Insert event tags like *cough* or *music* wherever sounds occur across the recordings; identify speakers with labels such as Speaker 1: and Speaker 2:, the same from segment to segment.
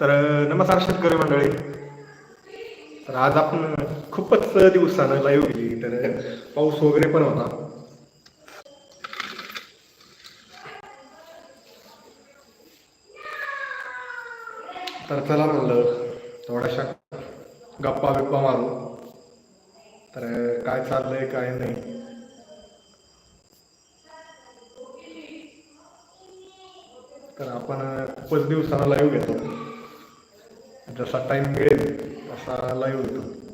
Speaker 1: तर नमस्कार शेतकरी मंडळी. तर आज आपण खूपच दिवसानं लाईव्ह गेली तर पाऊस वगैरे पण होता. तर चला म्हणलं थोड्याशा गप्पा बिप्पा मारू. तर काय चाललंय काय नाही. तर आपण खूपच दिवसानं लाईव्ह घेतो जसा टाइम मिळेल तसा लाईव्ह घेतो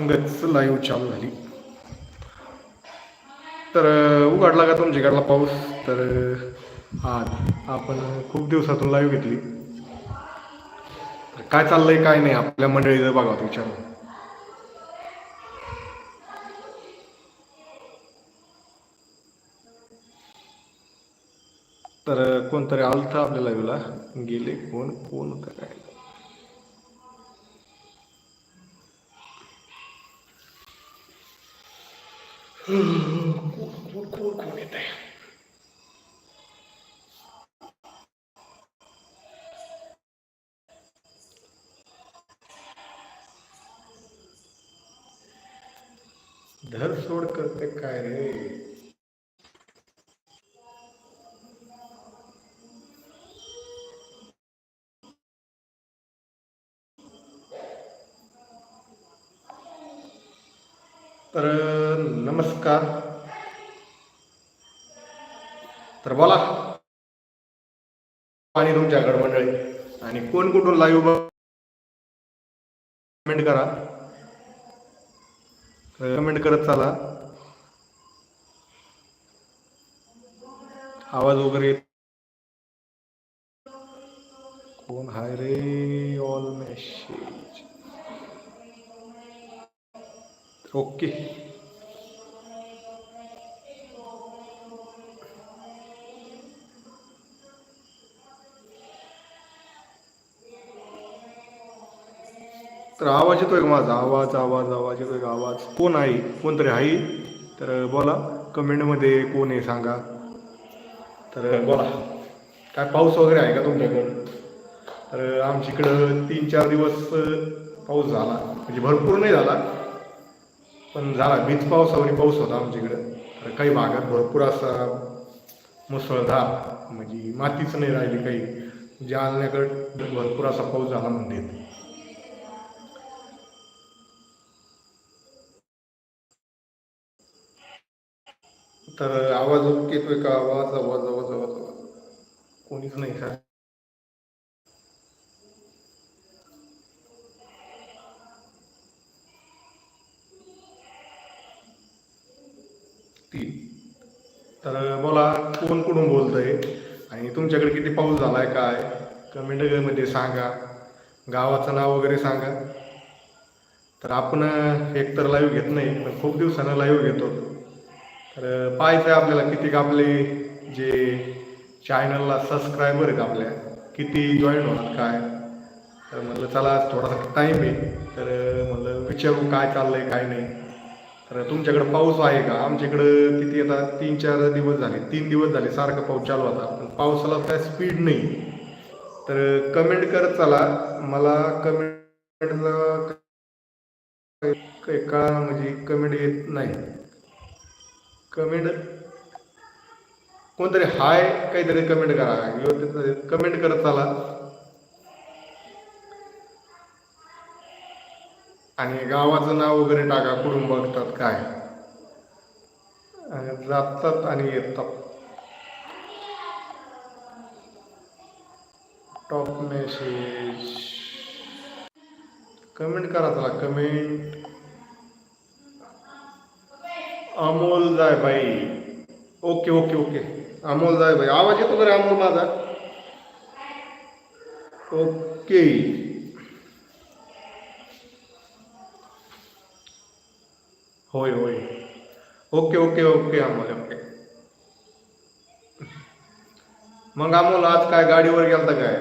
Speaker 1: संगच लाईव्ह चालू झाली. तर उघडला का तुमच्याकडला पाऊस. तर हा आज आपण खूप दिवसातून लाईव्ह घेतली. काय चाललंय काय नाही आपल्या मंडळीचं बघा विचार तर कोणतरी आलं तर आपल्या लाईव्हला गेले कोण? कोण? काय? कोण कोण कोण कोण येत आहे धर सोड करते काय रे? तर नमस्कार. तर बोला. आणि तुमच्याकडे मंडळी आणि कोण कुठून लाईव्ह कमेंट करा. कमेंट करत चाला. आवाज वगैरे कोण? हाय रे ऑल मॅश ओके. तर आवाज येतोय का माझा? आवाज आवाज आवाज येतोय का? आवाज. कोण आहे? कोणतरी आहे? तर बोला. कमेंटमध्ये कोण आहे सांगा. तर बोला. काय पाऊस वगैरे आहे का तुमच्याकडं? तर आमच्याकडं तीन चार दिवस पाऊस झाला. म्हणजे भरपूर नाही झाला. पण झाला. बीज पावसावरी पाऊस होता आमच्याकडं. तर काही भागात भरपूर असा मुसळधार म्हणजे मातीच नाही राहिली काही. म्हणजे जालन्याकडं भरपूर असा पाऊस झाला म्हणते तर आवाज येतोय का? आवाज आवाज आवाज आवाज आवाज. कोणीच नाही का? तर बोला कोण कुठून बोलतंय? आणि तुमच्याकडे किती पाऊस झालाय काय? कमेंटमध्ये सांगा. गावाचं नाव वगैरे सांगा. तर आपण एक तर लाईव्ह घेत नाही पण खूप दिवसानं लाईव्ह घेतो. तर पाहायचं आहे आपल्याला किती आपले जे चॅनलला सबस्क्रायबर आहेत आपल्या किती जॉईन होणार काय? तर म्हटलं चला थोडासा टाईम आहे. तर म्हटलं विचारू काय चाललंय काय नाही. तर तुमच्याकडे पाऊस आहे का? आमच्याकडं किती आता? तीन चार दिवस झाले. तीन दिवस झाले सारखा पाऊस चालू होता. पण पावसाला काय स्पीड नाही. तर कमेंट करत चला. मला कमेंटला काही म्हणजे कमेंट येत नाही. कमेंट कोणतरी हाय काहीतरी कमेंट करा. कमेंट करत चला. आणि गावाचं नाव वगैरे टाका कुठून बघतात काय. आणि जातात आणि येतात. टॉप मेसेज कमेंट करा चला कमेंट अमोल जाय बाई ओके ओके ओके. अमोल जाय बाई आवाज येतो का रे अमोल माझा? ओके. होय होय. Okay okay okay Amol okay. मग अमोल आज काय गाडीवर गेलता काय?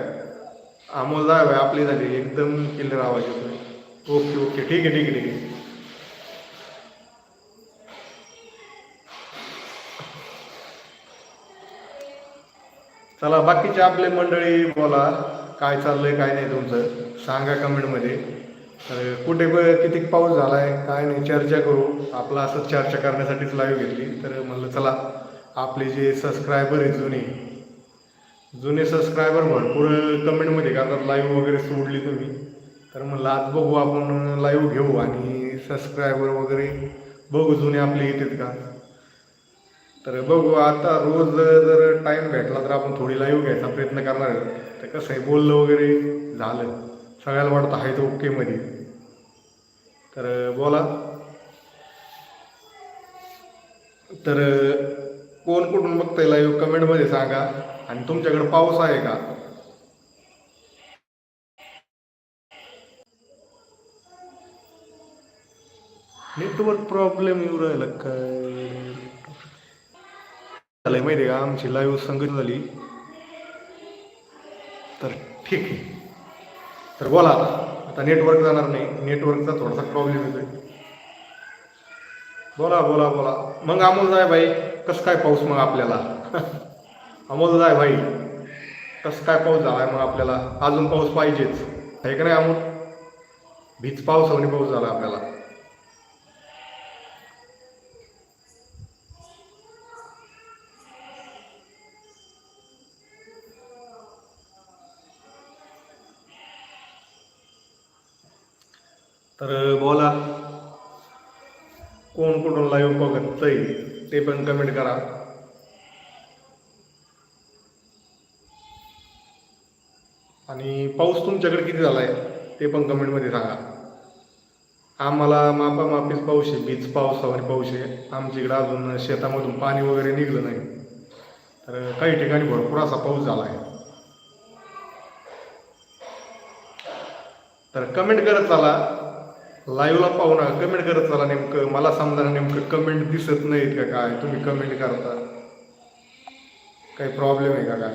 Speaker 1: अमोल जाय आपली झाली एकदम क्लिअर आवाज येतो ओके ओके ठीक आहे ठीक आहे ठीक आहे. चला बाकीचे आपले मंडळी बोला काय चाललंय काय नाही तुमचं? सांगा कमेंटमध्ये तर कुठे किती पाऊस झाला आहे काय नाही चर्चा करू. आपला असं चर्चा करण्यासाठीच लाईव्ह घेतली. तर म्हणलं चला आपले जे सबस्क्रायबर आहे जुने जुने सबस्क्रायबर भरपूर कमेंटमध्ये करतात लाईव्ह वगैरे सोडली तुम्ही. तर म्हणलं आज बघू आपण लाईव्ह घेऊ आणि सबस्क्रायबर वगैरे बघू जुने आपले येतात का. तर बघू आता रोज जर टाईम भेटला तर आपण थोडी लाईव्ह घ्यायचा प्रयत्न करणार आहे तर कसं आहे बोललं वगैरे झालं. सगळ्याला वाटतं आहे तो ओके मध्ये. तर बोला. तर कोण कुठून बघताय लाईव्ह कमेंटमध्ये सांगा. आणि तुमच्याकडे पाऊस आहे का? नेटवर्क प्रॉब्लेम येऊ राहिला काय? झालंय माहिती आहे का? आमची लाईव्ह संगत झाली. तर ठीक आहे. तर बोला आता नेटवर्क जाणार नाही. नेटवर्कचा थोडासा प्रॉब्लेम येतोय. बोला बोला बोला. मग अमोल जाय भाई कसं काय पाऊस मग आपल्याला? *laughs* अमोल जाय भाई कसं काय पाऊस झालाय मग आपल्याला? अजून पाऊस पाहिजेच. आहे का नाही अमोल? भीज पावसाने पाऊस झाला आपल्याला. तर बोला. कोण कुठून लाईव्ह बघतय ते पण कमेंट करा. आणि पाऊस तुमच्याकडे किती झाला आहे ते पण कमेंटमध्ये सांगा. आम्हाला मापामापीच पाऊस आहे बीज पावसावर पाऊस आहे. आमच्या इकडं अजून शेतामधून पाणी वगैरे निघलं नाही. तर काही ठिकाणी भरपूर असा पाऊस झाला आहे तर कमेंट करत चला. लाईव्हला पाहू ना कमेंट करत चला नेमकं. मला समजा नेमकं कमेंट दिसत नाहीत का काय? तुम्ही कमेंट करता. काही प्रॉब्लेम आहे का काय?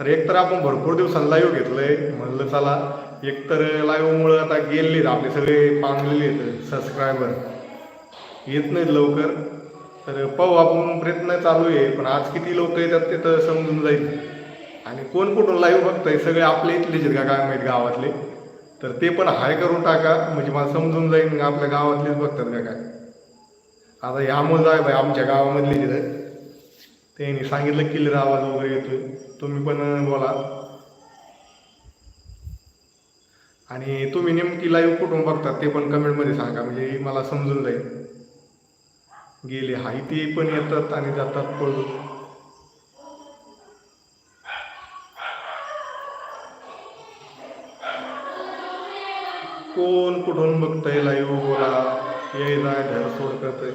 Speaker 1: तर एकतर आपण भरपूर दिवसांनी लाईव्ह घेतलंय. म्हणलं चला. एकतर लाईव्हमुळं आता गेलेत आपले सगळे पांगलेले आहेत सबस्क्रायबर येत नाहीत लवकर. तर पाहू आपण प्रयत्न चालू आहे. पण आज किती लोक येतात ते तर समजून जाईल. आणि कोण कुठून लाईव्ह बघताय? सगळे आपले इथलेच आहेत का काय माहीत गावातले? तर ते पण हाय करून टाका. म्हणजे मला समजून जाईल आपल्या गावातलेच बघतात का काय. आता हे अमोल आहे बाई आमच्या गावामधले तिथं. त्यांनी सांगितलं किल्लर आवाज वगैरे येतोय. तुम्ही पण बोला. आणि तुम्ही नेमकी लाईव्ह कुठून बघतात ते पण कमेंटमध्ये सांगा. म्हणजे मला समजून जाईल. गेले हाय ते पण येतात आणि जातात पळून कोण कुठून बघतंय लाईव्ह बोला. ये जाय सोड करतंय.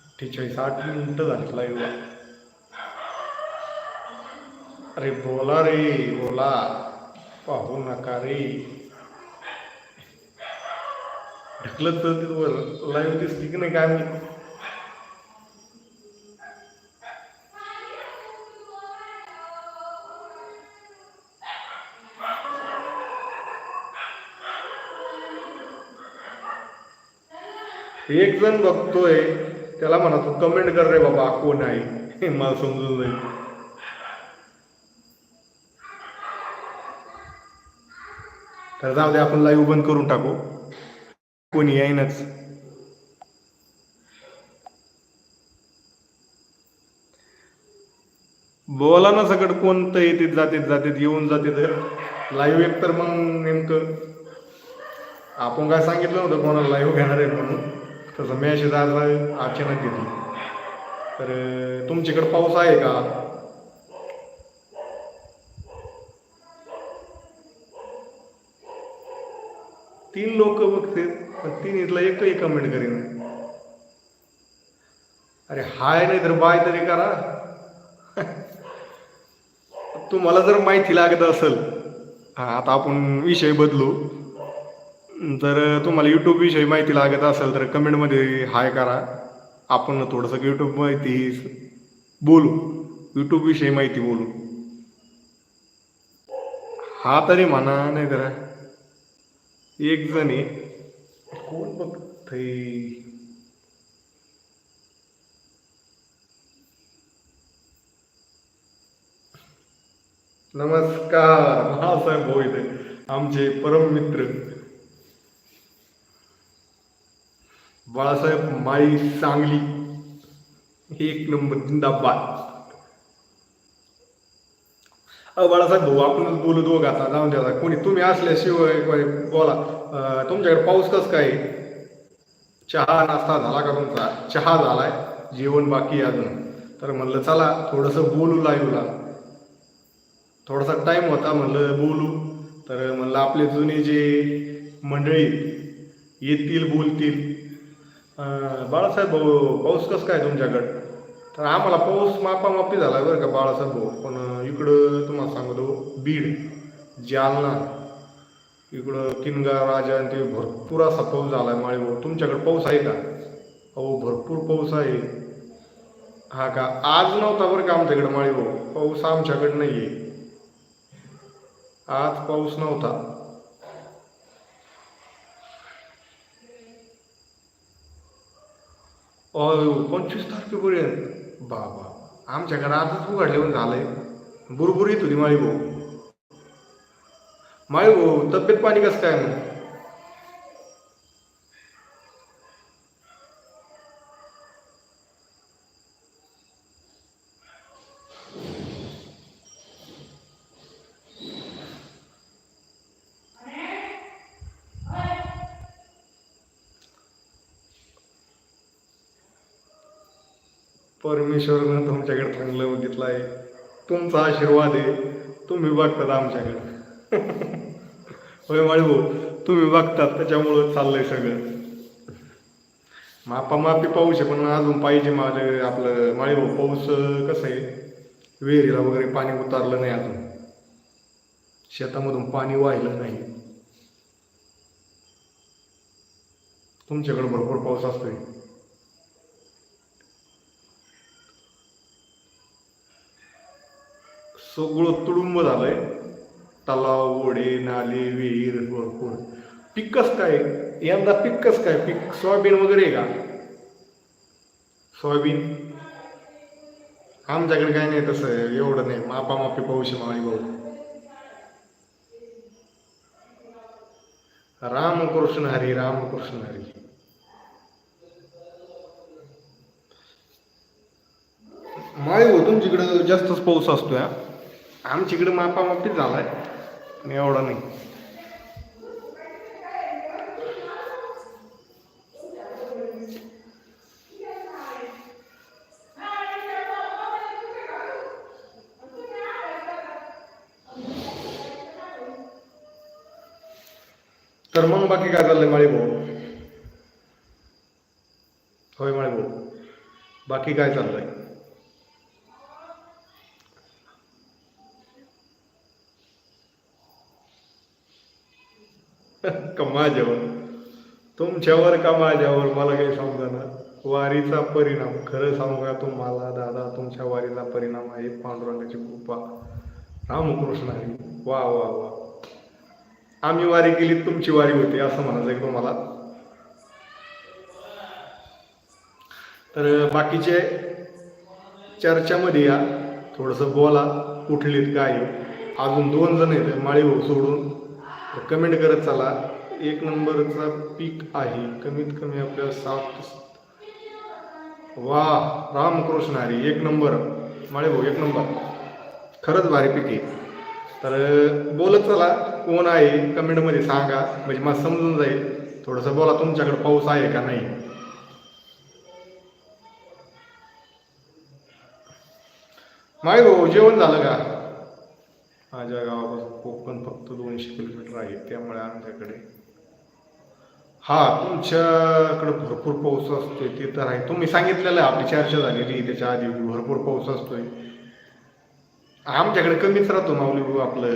Speaker 1: अठ्ठेचाळीस आठ मिनिटं झाली लाईव्ह अरे बोला रे बोला. पाहू नका रे. ढकलत तर लाईव्ह दिसली की नाही काय मी एक जण बघतोय त्याला म्हणा तू कमेंट कर रे बाबा कोण आहे? मला समजून जाईल. तर जाऊ दे आपण लाईव्ह बंद करून टाकू. कोणी येईनच. बोला ना सगळं कोणतं येते जाते जाते येऊन जाते तर लाईव्ह एक तर मग नेमकं आपण काय सांगितलं नव्हतं कोणाला लाईव्ह घेणार आहे म्हणून. तसं मॅसेज आज अचानक घेतली. तर तुमच्याकडे पाऊस आहे का? तीन लोक बघते पण तीन इथला एकही कमेंट करेन अरे हाय नाही तर बाय तरी करा. तुम्हाला जर माहिती लागत असेल हा आता आपण विषय बदलू. जर तुम्हाला यूट्यूब विषयी माहिती लागत असेल तर कमेंटमध्ये हाय करा. आपण थोडंसं यूट्यूब माहिती बोलू. यूट्यूब विषयी माहिती बोलू. हा तरी म्हणा नाही तर एक जण कोण बघतय? नमस्कार महासाहेब भाऊ इथे आमचे परम मित्र. बाळासाहेब माळी सांगली. एक नंबर जिंदाबाद. अहो बाळासाहेब भाऊ आपणच बोलू दोघं आता जाऊन द्या कोणी तुम्ही असल्याशिवाय बोला. तुमच्याकडे पाऊस कस काय चहा नाश्ता झाला का तुमचा? चहा झालाय. जेवण बाकी अजून. तर म्हणलं चला थोडंसं बोलू लाईव्हला थोडासा टाइम होता म्हणलं बोलू. तर म्हणलं आपले जुने जे मंडळी येतील बोलतील. बाळासाहेब भाऊ पाऊस कसं काय तुमच्याकडं? तर आम्हाला पाऊस मापामापी झाला बरं का बाळासाहेब भाऊ. पण इकडं तुम्हाला सांगतो बीड जालना इकडं किनगा राजा आणि ते भरपूर असा पाऊस झाला आहे माळीभाऊ तुमच्याकडे पाऊस आहे का? अहो भरपूर पाऊस आहे. हा का? आज नव्हता बरं का आमच्याकडे माळीभाऊ पाऊस आमच्याकडे नाही आहे आज पाऊस नव्हता. अयो पंचवीस तारखेपर्यंत. बाबा आमच्याकडे आजच उघडल्यावर झालंय. बुरबुर येत होती माळी भाऊ माळी भाऊ तब्येत पाणी कसं काय मग परमेश्वरनं तुमच्याकडे चांगलं बघितलं आहे तुमचा आशीर्वाद आहे. तुम्ही बघतात आमच्याकडे. *laughs* होय माळी भाऊ तुम्ही बघतात त्याच्यामुळं चाललंय सगळं. मापा मापी पाऊस आहे पण अजून पाहिजे माझे आपलं माळी भाऊ पाऊस कसं आहे? विहिरीला वगैरे पाणी उतारलं नाही अजून. शेतामधून पाणी वाहिलं नाही. तुमच्याकडे भरपूर पाऊस असतोय. सगळं तुडुंब झालंय. तलाव ओढे नाले विहीर भरपूर. पिकच काय? यंदा पिकच काय? पीक सोयाबीन वगैरे आहे का? सोयाबीन? आमच्याकडे काय नाही तसं एवढं नाही. मापामापी पाऊस आहे माळी भाऊ. रामकृष्ण हरी रामकृष्ण हरी. माळी हो तुमच्याकडे जास्तच पाऊस असतोय हा? आमच्याकडे मापामापीच झालाय. मी एवढा नाही. तर मग बाकी काय चाललंय माळी भाऊ होय माळी भाऊ बाकी काय चाललंय? माझ्यावर. तुमच्यावर का माझ्यावर? मला काही समजा वारीचा परिणाम. खरं सांगू का तुम्हाला दादा तुमच्या वारीचा परिणाम आहे पांडुरंगाची कृपा. रामकृष्ण आहे. वा वा वा. आम्ही वारी केली तुमची वारी होती असं म्हणायचं आहे तुम्हाला? तर बाकीचे चर्चामध्ये या. थोडंसं बोला उठलीत काय अजून दोन जण आहेत माळी सोडून. कमेंट करत चला. एक नंबरचा पीक आहे. कमीत कमी आपल्या सात वा रामकृष्ण हरी एक नंबर. माळे भाऊ एक नंबर. खरंच भारी पीक आहे. तर बोलत चला कोण आहे? कमेंटमध्ये सांगा. म्हणजे मला समजून जाईल. थोडंसं बोला तुमच्याकडे पाऊस आहे का नाही? माळे भाऊ जेवण झालं का? माझ्या गावापासून कोकण फक्त दोनशे किलोमीटर आहे. त्यामुळे आमच्याकडे हा तुमच्याकडे भरपूर पाऊस असतोय ते तर आहे. तुम्ही सांगितलेलं आहे आपली चर्चा झालेली त्याच्या आधी भरपूर पाऊस असतोय. आमच्याकडे कमीच राहतो माऊली भाऊ आपलं.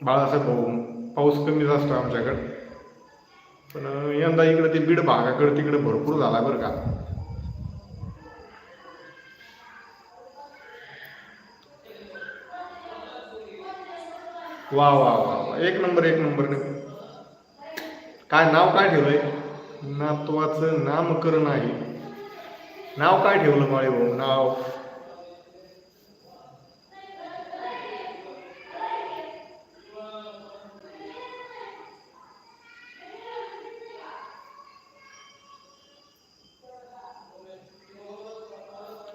Speaker 1: बाळासाहेब भाऊ पाऊस कमीच असतो आमच्याकडे. पण यंदा इकडे ते बीड भागाकडे तिकडे भरपूर झाला बरं का. वा वा वा वा. एक नंबर एक नंबर. काय नाव काय ठेवलंय? नातवाचं नामकरण आहे. नाव काय ठेवलं माळे भाऊ? नाव?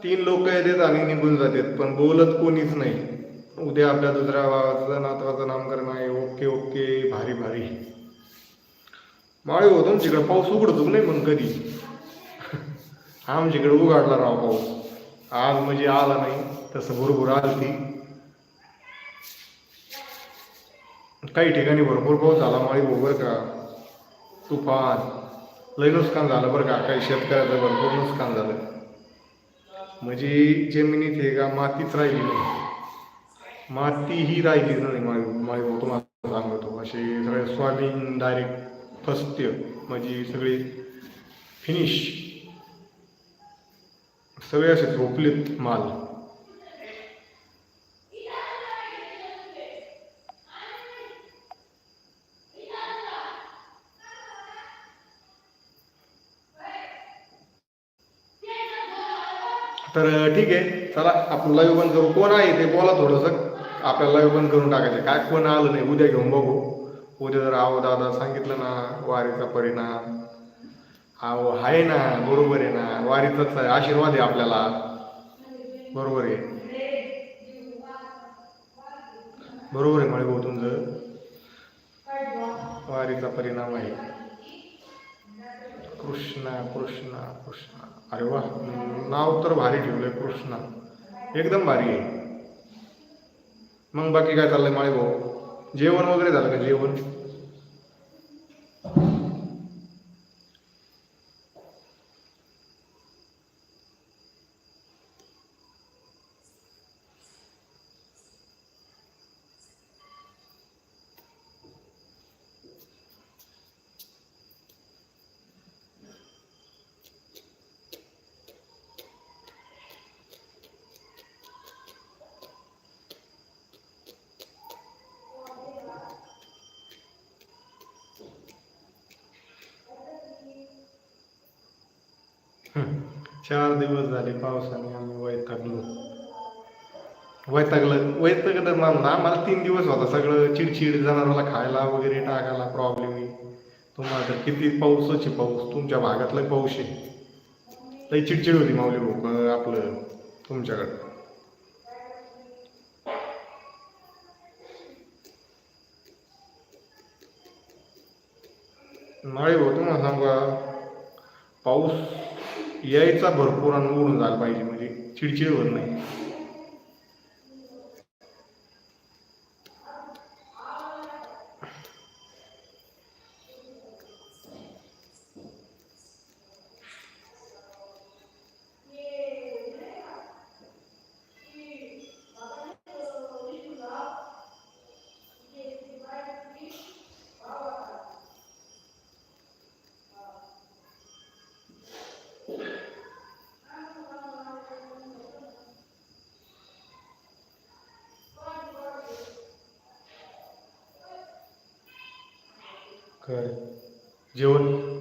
Speaker 1: तीन लोक येतात आणि निघून जातात पण बोलत कोणीच नाही. उद्या आपल्या दुसऱ्या भावाचं नातवाचं नामकरण आहे. ओके ओके भारी भारी. माळे हो तुमच्याकडे पाऊस उघडतो नाही मग कधी. आमच्याकडे उघडला राव पाऊस. आज म्हणजे आला नाही तसं भरपूर आलं ती काही ठिकाणी भरपूर पाऊस झाला माळी बरं का. तुफान. लय नुकसान झालं बरं का काही शेतकऱ्याचं भरपूर नुकसान झालं. म्हणजे जमिनीत हे का मातीच राहिली नाही. माती ही राहिली नाही माळी माळी तुम्हाला सांगतो. असे सगळे सोयाबीन डायरेक्ट फस्त म्हणजे सगळे फिनिश सगळे असे झोपलेत माल. तर ठीक आहे. चला आपण लाईव्ह बंद करू. कोण आहे ते बोला थोडंसं. आपल्याला लाईव्ह बंद करून टाकायचं काय कोण आलं नाही उद्या घेऊन बघू. उद्या जर आहो दादा सांगितलं ना वारीचा परिणाम अहो आहे ना बरोबर आहे ना वारीचाच आहे आशीर्वाद आहे आपल्याला. बरोबर आहे. बरोबर आहे मळे भाऊ तुमचं? वारीचा परिणाम आहे. कृष्णा कृष्णा कृष्णा. अरे वा नाव तर भारी ठेवलंय कृष्णा. एकदम भारी आहे. मग बाकी काय चाललंय माळे भाऊ? जेवण वगैरे झालं का? जेवण? चार दिवस झाले पावसाने आम्ही वैतागलो. वैतागलं. वैतागलं मानला आम्हाला तीन दिवस होता सगळं चिडचिड जनावराला खायला वगैरे टाकायला प्रॉब्लेम आहे. तुम्हाला तर किती पाऊसच आहे पाऊस. तुमच्या भागातला पाऊस आहे. लई चिडचिड होती माऊली भाऊ आपलं तुमच्याकडं. नाही भाऊ तुम्हाला सांगा पाऊस यायचा भरपूर अनुभव झाला पाहिजे म्हणजे चिडचिड होत नाही. काय जेवण